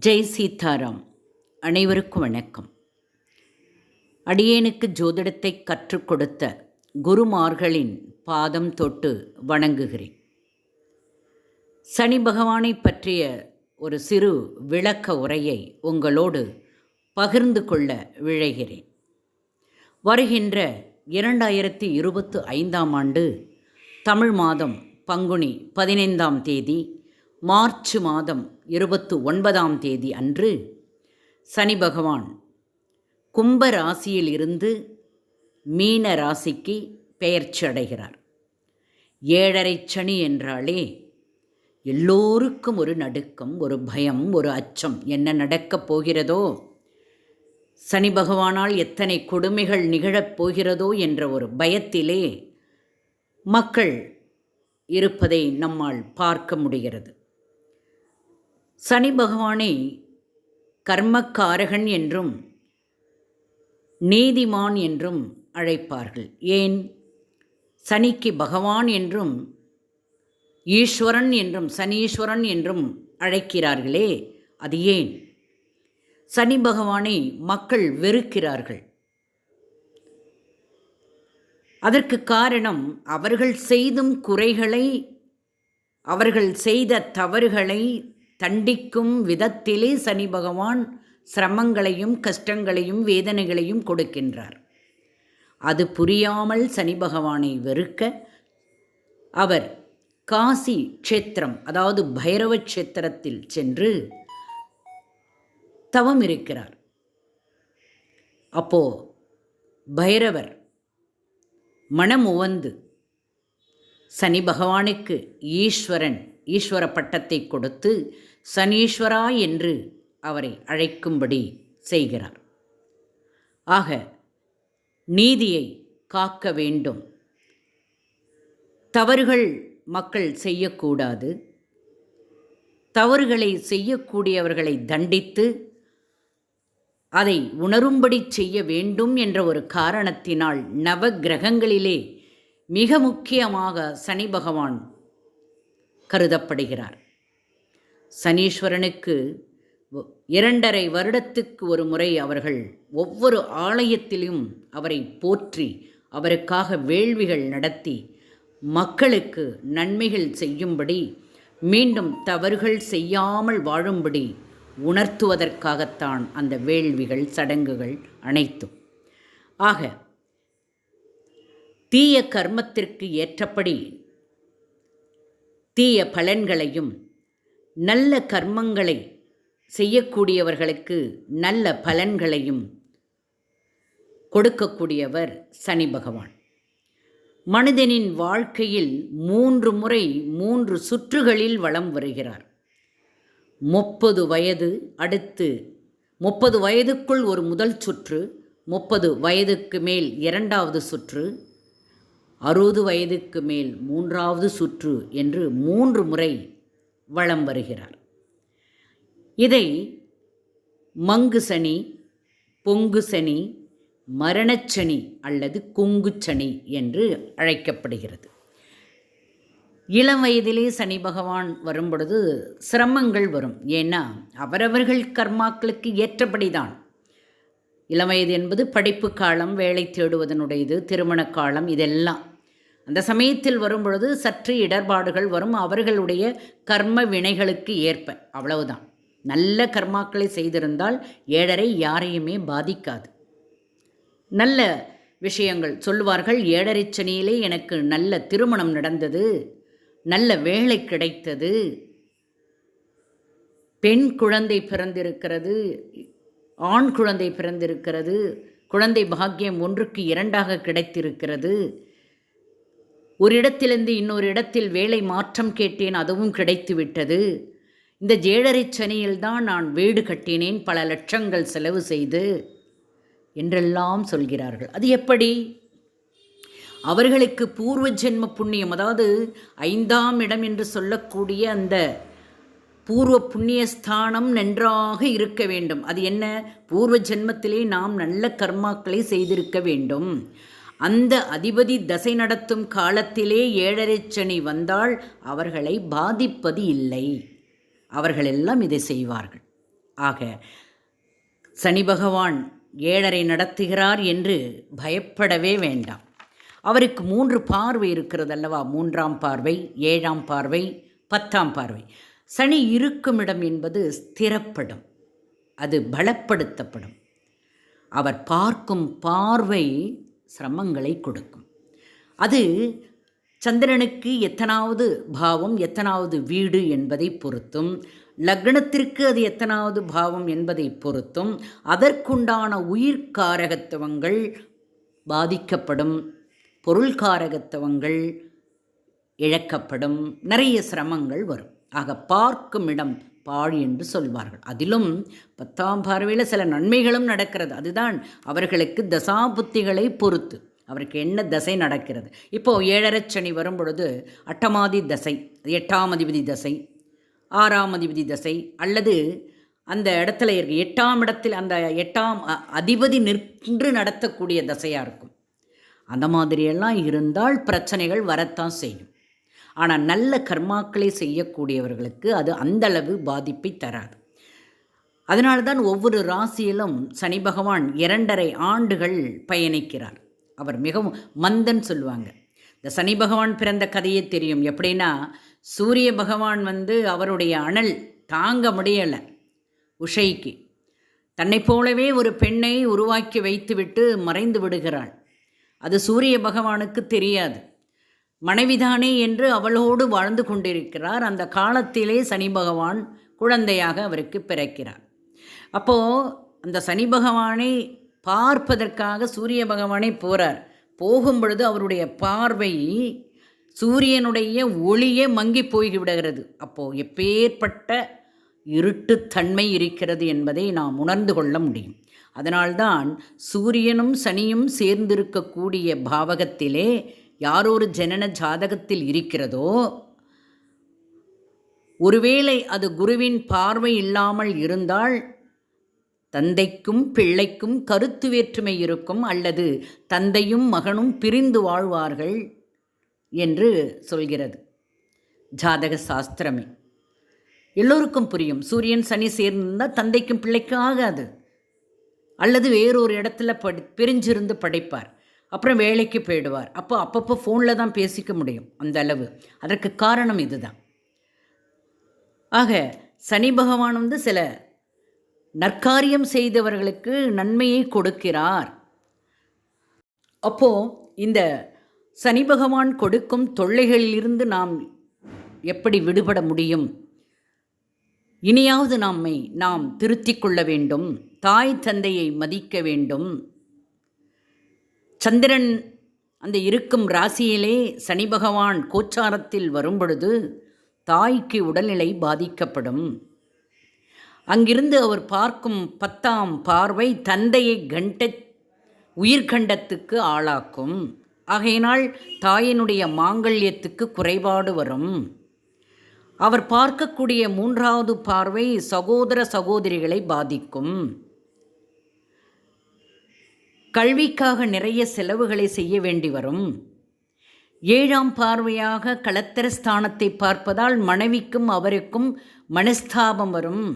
ஜெய் சீதாராம் அனைவருக்கும் வணக்கம். அடியேனுக்கு ஜோதிடத்தை கற்றுக் கொடுத்த குருமார்களின் பாதம் தொட்டு வணங்குகிறேன். சனி பகவானை பற்றிய ஒரு சிறு விளக்க உரையை உங்களோடு பகிர்ந்து கொள்ள விழைகிறேன். வருகின்ற இரண்டாயிரத்தி இருபத்து ஐந்தாம் ஆண்டு தமிழ் மாதம் பங்குனி பதினைந்தாம் தேதி மார்ச் மாதம் இருபத்து ஒன்பதாம் தேதி அன்று சனி பகவான் கும்ப ராசியில் இருந்து மீன ராசிக்கு பெயர்ச்சி அடைகிறார். ஏழரை சனி என்றாலே எல்லோருக்கும் ஒரு நடுக்கம் ஒரு பயம் ஒரு அச்சம். என்ன நடக்கப் போகிறதோ சனி பகவானால் எத்தனை கொடுமைகள் நிகழப் போகிறதோ என்ற ஒரு பயத்திலே மக்கள் இருப்பதை நம்மால் பார்க்க முடிகிறது. சனி பகவானை கர்மக்காரகன் என்றும் நீதிமான் என்றும் அழைப்பார்கள். ஏன்? சனிக்கு பகவான் என்றும் ஈஸ்வரன் என்றும் சனீஸ்வரன் என்றும் அழைக்கிறார்களே அது ஏன்? சனி பகவானை மக்கள் வெறுக்கிறார்கள். அதற்கு காரணம் அவர்கள் செய்தும் குறைகளை அவர்கள் செய்த தவறுகளை தண்டிக்கும் விதத்திலே சனி பகவான் சிரமங்களையும் கஷ்டங்களையும் வேதனைகளையும் கொடுக்கின்றார். அது புரியாமல் சனி பகவானை வெறுக்க அவர் காசி க்ஷேத்திரம் அதாவது பைரவ க்ஷேத்திரத்தில் சென்று தவம் இருக்கிறார். அப்போ பைரவர் மனம் உவந்து சனி பகவானுக்கு ஈஸ்வரன் ஈஸ்வர பட்டத்தை கொடுத்து சனீஸ்வரா என்று அவரை அழைக்கும்படி செய்கிறார். ஆக நீதியை காக்க வேண்டும். தவறுகள் மக்கள் செய்யக்கூடாது. தவறுகளை செய்யக்கூடியவர்களை தண்டித்து அதை உணரும்படி செய்ய வேண்டும் என்ற ஒரு காரணத்தினால் நவ கிரகங்களிலே மிக முக்கியமாக சனி பகவான் கருதப்படுகிறார். சனீஸ்வரனுக்கு இரண்டரை வருடத்துக்கு ஒரு முறை அவர்கள் ஒவ்வொரு ஆலயத்திலும் அவரை போற்றி அவருக்காக வேள்விகள் நடத்தி மக்களுக்கு நன்மைகள் செய்யும்படி மீண்டும் தவறுகள் செய்யாமல் வாழும்படி உணர்த்துவதற்காகத்தான் அந்த வேள்விகள் சடங்குகள் அனைத்தும். ஆக தீய கர்மத்திற்கு ஏற்றபடி தீய பலன்களையும் நல்ல கர்மங்களை செய்யக்கூடியவர்களுக்கு நல்ல பலன்களையும் கொடுக்கக்கூடியவர் சனி பகவான். மனிதனின் வாழ்க்கையில் மூன்று முறை மூன்று சுற்றுகளில் வளம் வருகிறார். முப்பது வயது அடுத்து முப்பது வயதுக்குள் ஒரு முதல் சுற்று முப்பது வயதுக்கு மேல் இரண்டாவது சுற்று அறுபது வயதுக்கு மேல் மூன்றாவது சுற்று என்று மூன்று முறை வளம் வருகிறார். இதை மங்கு சனி பொங்கு சனி மரணச்சனி அல்லது குங்குச்சனி என்று அழைக்கப்படுகிறது. இளம் வயதிலே சனி பகவான் வரும் பொழுது சிரமங்கள் வரும். ஏன்னா அவரவர்கள் கர்மாக்களுக்கு ஏற்றபடிதான். இளம் வயது என்பது படிப்பு காலம் வேலை தேடுவதனுடையது திருமண காலம் இதெல்லாம். அந்த சமயத்தில் வரும்பொழுது சற்று இடர்பாடுகள் வரும். அவர்களுடைய கர்ம வினைகளுக்கு ஏற்ப. அவ்வளவுதான். நல்ல கர்மாக்களை செய்திருந்தால் ஏழரை யாரையுமே பாதிக்காது. நல்ல விஷயங்கள் சொல்லுவார்கள். ஏழரை சனியிலே எனக்கு நல்ல திருமணம் நடந்தது. நல்ல வேலை கிடைத்தது. பெண் குழந்தை பிறந்திருக்கிறது. ஆண் குழந்தை பிறந்திருக்கிறது. குழந்தை பாக்கியம் ஒன்றுக்கு இரண்டாக கிடைத்திருக்கிறது. ஒரு இடத்திலிருந்து இன்னொரு இடத்தில் வேலை மாற்றம் கேட்டேன் அதுவும் கிடைத்துவிட்டது இந்த ஜேழரை சனியில்தான் நான் வீடு கட்டினேன் பல லட்சங்கள் செலவு செய்து என்றெல்லாம் சொல்கிறார்கள். அது எப்படி? அவர்களுக்கு பூர்வ ஜென்ம புண்ணியம் அதாவது ஐந்தாம் இடம் என்று சொல்லக்கூடிய அந்த பூர்வ புண்ணியஸ்தானம் நன்றாக இருக்க வேண்டும். அது என்ன? பூர்வ ஜென்மத்திலே நாம் நல்ல கர்மாக்களை செய்திருக்க வேண்டும். அந்த அதிபதி தசை நடத்தும் காலத்திலே ஏழரை சனி வந்தால் அவர்களை பாதிப்பது இல்லை. அவர்களெல்லாம் இதை செய்வார்கள். ஆக சனி பகவான் ஏழரை நடத்துகிறார் என்று பயப்படவே வேண்டாம். அவருக்கு மூன்று பார்வை இருக்கிறது அல்லவா மூன்றாம் பார்வை ஏழாம் பார்வை பத்தாம் பார்வை. சனி இருக்கும் இடம் என்பது ஸ்திரப்படும். அது பலப்படுத்தப்படும். அவர் பார்க்கும் பார்வை சிரமங்களை கொடுக்கும். அது சந்திரனுக்கு எத்தனாவது பாவம் எத்தனாவது வீடு என்பதை பொறுத்தும் லக்னத்திற்கு அது எத்தனாவது பாவம் என்பதை பொறுத்தும் அதற்குண்டான உயிர்காரகத்துவங்கள் பாதிக்கப்படும் பொருள்காரகத்துவங்கள் இழக்கப்படும் நிறைய சிரமங்கள் வரும். ஆக பார்க்கும் இடம் பாழ் என்று சொல்வார்கள். அதிலும் பத்தாம் பார்வையில் சில நன்மைகளும் நடக்கிறது. அதுதான் அவர்களுக்கு தசாபுத்திகளை பொறுத்து. அவருக்கு என்ன தசை நடக்கிறது? இப்போது ஏழரை சனி வரும் பொழுது அட்டமாதி தசை எட்டாம் அதிபதி தசை ஆறாம் அதிபதி தசை அல்லது அந்த இடத்துல இருக்கு எட்டாம் இடத்தில் அந்த எட்டாம் அதிபதி நின்று நடத்தக்கூடிய தசையாக இருக்கும். அந்த மாதிரியெல்லாம் இருந்தால் பிரச்சனைகள் வரத்தான் செய்யும். ஆனால் நல்ல கர்மாக்களை செய்யக்கூடியவர்களுக்கு அது அந்தளவு பாதிப்பை தராது. அதனால தான் ஒவ்வொரு ராசியிலும் சனி பகவான் இரண்டரை ஆண்டுகள் பயணிக்கிறார். அவர் மிகவும் மந்தன் சொல்லுவாங்க. இந்த சனி பகவான் பிறந்த கதையே தெரியும். எப்படின்னா சூரிய பகவான் வந்து அவருடைய அனல் தாங்க முடியலை உஷைக்கு. தன்னை போலவே ஒரு பெண்ணை உருவாக்கி வைத்துவிட்டு மறைந்து விடுகிறாள். அது சூரிய பகவானுக்கு தெரியாது. மனைவிதானே என்று அவளோடு வாழ்ந்து கொண்டிருக்கிறார். அந்த காலத்திலே சனி பகவான் குழந்தையாக அவருக்கு பிறக்கிறார். அப்போது அந்த சனி பகவானை பார்ப்பதற்காக சூரிய பகவானை போகிறார் போகும் பொழுது அவருடைய பார்வை சூரியனுடைய ஒளியே மங்கி போய்விடுகிறது அப்போது எப்பேற்பட்ட இருட்டுத்தன்மை இருக்கிறது என்பதை நாம் உணர்ந்து கொள்ள முடியும். அதனால்தான் சூரியனும் சனியும் சேர்ந்திருக்கக்கூடிய பாவகத்திலே யாரொரு ஜனன ஜாதகத்தில் இருக்கிறதோ ஒருவேளை அது குருவின் பார்வை இல்லாமல் இருந்தால் தந்தைக்கும் பிள்ளைக்கும் கருத்து வேற்றுமை இருக்கும் அல்லது தந்தையும் மகனும் பிரிந்து வாழ்வார்கள் என்று சொல்கிறது. ஜாதக சாஸ்திரமே. எல்லோருக்கும் புரியும். சூரியன் சனி சேர்ந்திருந்தால் தந்தைக்கும் பிள்ளைக்கும் ஆகாது. அல்லது வேறொரு இடத்துல படி பிரிஞ்சிருந்து படைப்பார். அப்புறம் வேலைக்கு போயிடுவார். அப்போ அப்பப்போ ஃபோனில் தான் பேசிக்க முடியும். அந்த அளவு. அதற்கு காரணம் இதுதான். ஆக சனி பகவான் வந்து சில நற்காரியம் செய்தவர்களுக்கு நன்மையை கொடுக்கிறார். அப்போது இந்த சனி பகவான் கொடுக்கும் தொல்லைகளிலிருந்து நாம் எப்படி விடுபட முடியும்? இனியாவது நம்மை நாம் திருத்திக் கொள்ள வேண்டும். தாய் தந்தையை மதிக்க வேண்டும். சந்திரன் அந்த இருக்கும் ராசியிலே சனி பகவான் கோச்சாரத்தில் வரும்பொழுது தாய்க்கு உடல்நிலை பாதிக்கப்படும். அங்கிருந்து அவர் பார்க்கும் பத்தாம் பார்வை தந்தையை கண்ட உயிர்கண்டத்துக்கு ஆளாக்கும். ஆகையினால் தாயினுடைய மாங்கல்யத்துக்கு குறைபாடு வரும். அவர் பார்க்கக்கூடிய மூன்றாவது பார்வை சகோதர சகோதரிகளை பாதிக்கும். கல்விக்காக நிறைய செலவுகளை செய்ய வேண்டி வரும். ஏழாம் பார்வையாக களத்திர ஸ்தானத்தை பார்ப்பதால் மனைவிக்கும் அவருக்கும் மனஸ்தாபம் வரும்.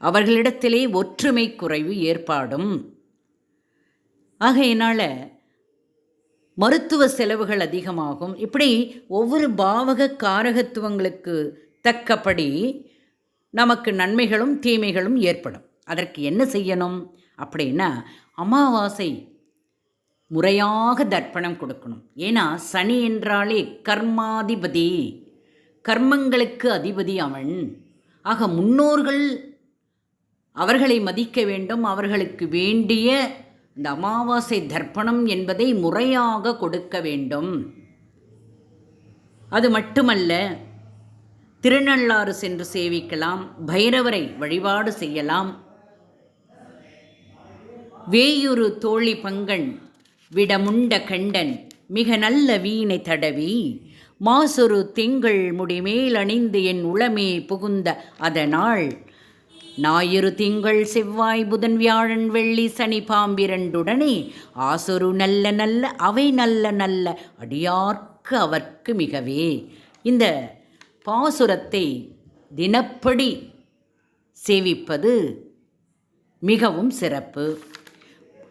அவர்களிடத்திலே ஒற்றுமை குறைவு ஏற்பாடும். ஆகையினால் மருத்துவ செலவுகள் அதிகமாகும். இப்படி ஒவ்வொரு பாவக காரகத்துவங்களுக்கு தக்கபடி நமக்கு நன்மைகளும் தீமைகளும் ஏற்படும். அதற்கு என்ன செய்யணும் அப்படின்னா அமாவாசை முறையாக தர்ப்பணம் கொடுக்கணும். ஏன்னா சனி என்றாலே கர்மாதிபதி. கர்மங்களுக்கு அதிபதி அவன். ஆக முன்னோர்கள் அவர்களை மதிக்க வேண்டும். அவர்களுக்கு வேண்டிய இந்த அமாவாசை தர்ப்பணம் என்பதை முறையாக கொடுக்க வேண்டும். அது மட்டுமல்ல திருநள்ளாறு சென்று சேவிக்கலாம். பைரவரை வழிபாடு செய்யலாம். வேயுரு தோழி பங்கன் விடமுண்ட கண்டன் மிக நல்ல வீணை தடவி மாசொரு திங்கள் முடிமேல் அணிந்து என் உளமே புகுந்த அதனால் ஞாயிறு திங்கள் செவ்வாய் புதன் வியாழன் வெள்ளி சனி பாம்பிரண்டுடனே ஆசொரு நல்ல நல்ல அவை நல்ல நல்ல அடியார்க்கு அவர்க்கு மிகவே. இந்த பாசுரத்தை தினப்படி சேவிப்பது மிகவும் சிறப்பு.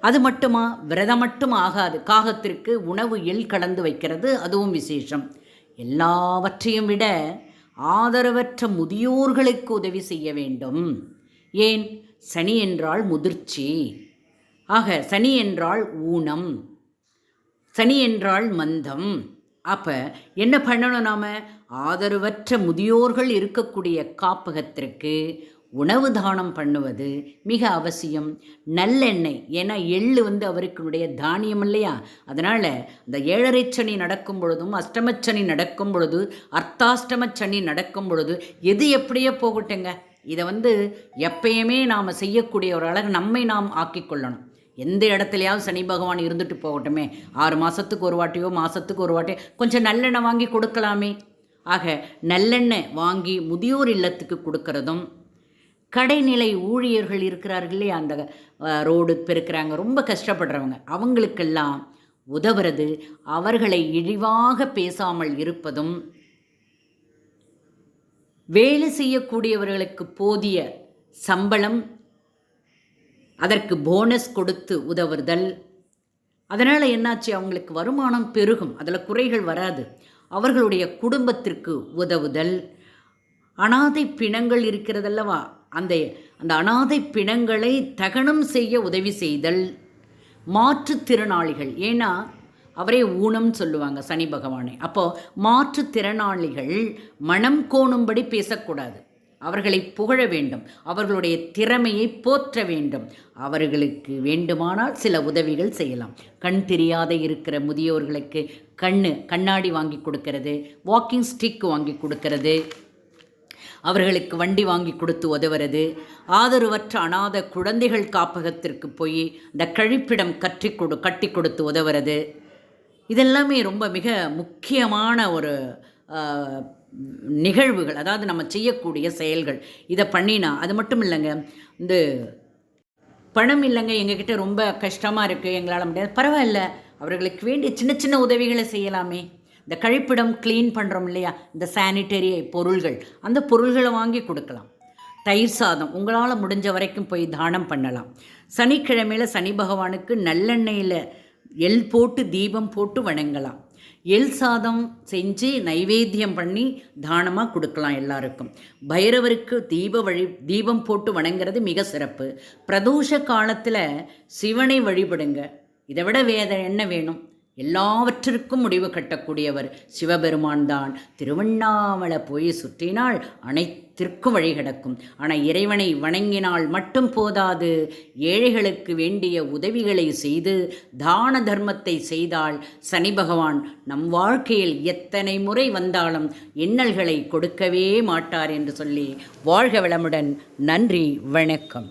அது மட்டுமா? விரதம் மட்டும் ஆகாது. காகத்திற்கு உணவு எள் கலந்து வைக்கிறது அதுவும் விசேஷம். எல்லாவற்றையும் விட ஆதரவற்ற முதியோர்களுக்கு உதவி செய்ய வேண்டும். ஏன்? சனி என்றால் முதிர்ச்சி. ஆக சனி என்றால் ஊனம். சனி என்றால் மந்தம். அப்போ என்ன பண்ணணும் நாம்? ஆதரவற்ற முதியோர்கள் இருக்கக்கூடிய காப்பகத்திற்கு உணவு தானம் பண்ணுவது மிக அவசியம். நல்லெண்ணெய் ஏன்னா எள்ளு வந்து அவருக்குடைய தானியம் இல்லையா? அதனால் இந்த ஏழரை சனி நடக்கும் பொழுதும் அஷ்டமச்சனி நடக்கும் பொழுது அர்த்தாஷ்டம சனி நடக்கும் பொழுது எது எப்படியே போகட்டுங்க. இதை வந்து எப்பயுமே நாம் செய்யக்கூடிய ஒரு அழகு நம்மை நாம் ஆக்கிக்கொள்ளணும் எந்த இடத்துலையாவது சனி பகவான் இருந்துட்டு போகட்டுமே. ஆறு மாதத்துக்கு ஒரு வாட்டியோ மாதத்துக்கு ஒரு வாட்டியோ கொஞ்சம் நல்லெண்ணெய் வாங்கி கொடுக்கலாமே. ஆக நல்லெண்ணெய் வாங்கி முதியோர் இல்லத்துக்கு கொடுக்கறதும் கடைநிலை ஊழியர்கள் இருக்கிறார்கள் இல்லையா அந்த ரோடு பெருக்கிறாங்க ரொம்ப கஷ்டப்படுறவங்க. அவங்களுக்கெல்லாம் உதவுறது அவர்களை இழிவாக பேசாமல் இருப்பதும் வேலை செய்யக்கூடியவர்களுக்கு போதிய சம்பளம் அதற்கு போனஸ் கொடுத்து உதவுதல் அதனால் என்னாச்சு? அவங்களுக்கு வருமானம் பெருகும் அதில் குறைகள் வராது. அவர்களுடைய குடும்பத்திற்கு உதவுதல் அனாதை பிணங்கள் இருக்கிறதல்லவா? அந்த அந்த அனாதை பிணங்களை தகனம் செய்ய உதவி செய்தல் மாற்றுத்திறனாளிகள் ஏன்னா அவரே ஊனம் சொல்லுவாங்க சனி பகவானை. அப்போது மாற்றுத்திறனாளிகள் மனம் கோணும்படி பேசக்கூடாது. அவர்களை புகழ வேண்டும். அவர்களுடைய திறமையை போற்ற வேண்டும். அவர்களுக்கு வேண்டுமானால் சில உதவிகள் செய்யலாம். கண் தெரியாத இருக்கிற முதியோர்களுக்கு கண்ணு கண்ணாடி வாங்கி கொடுக்கறது வாக்கிங் ஸ்டிக் வாங்கி கொடுக்கறது அவர்களுக்கு வண்டி வாங்கி கொடுத்து உதவுறது. ஆதரவற்ற அனாத குழந்தைகள் காப்பகத்திற்கு போய் இந்த கழிப்பிடம் கற்றி கொடு கட்டி கொடுத்து உதவுறது. இதெல்லாமே ரொம்ப மிக முக்கியமான ஒரு நிகழ்வுகள். அதாவது நம்ம செய்யக்கூடிய செயல்கள். இதை பண்ணினா அது மட்டும் இல்லைங்க இந்த பணம் இல்லைங்க எங்ககிட்ட ரொம்ப கஷ்டமாக இருக்குது எங்களால் முடியாது. பரவாயில்ல அவர்களுக்கு வேண்டிய சின்ன சின்ன உதவிகளை செய்யலாமே. இந்த கழிப்பிடம் க்ளீன் பண்ணுறோம் இல்லையா? இந்த சானிட்டரி பொருள்கள். அந்த பொருள்களை வாங்கி கொடுக்கலாம். தயிர் சாதம் உங்களால் முடிஞ்ச வரைக்கும் போய் தானம் பண்ணலாம். சனிக்கிழமையில் சனி பகவானுக்கு நல்லெண்ணெயில் எள் போட்டு தீபம் போட்டு வணங்கலாம். எள் சாதம் செஞ்சு நைவேத்தியம் பண்ணி தானமாக கொடுக்கலாம் எல்லாருக்கும். பைரவருக்கு தீப வழி தீபம் போட்டு வணங்குறது மிக சிறப்பு. பிரதோஷ காலத்தில் சிவனை வழிபடுங்க. இதை விட வேத என்ன வேணும்? எல்லாவற்றிற்கும் முடிவு கட்டக்கூடியவர் சிவபெருமான் தான் திருவண்ணாமலை போய் சுற்றினால் அனைத்திற்கும் வழி கிடக்கும். ஆனால் இறைவனை வணங்கினால் மட்டும் போதாது. ஏழைகளுக்கு வேண்டிய உதவிகளை செய்து தான தர்மத்தை செய்தால் சனி பகவான் நம் வாழ்க்கையில் எத்தனை முறை வந்தாலும் இன்னல்களை கொடுக்கவே மாட்டார் என்று சொல்லி வாழ்க வளமுடன். நன்றி வணக்கம்.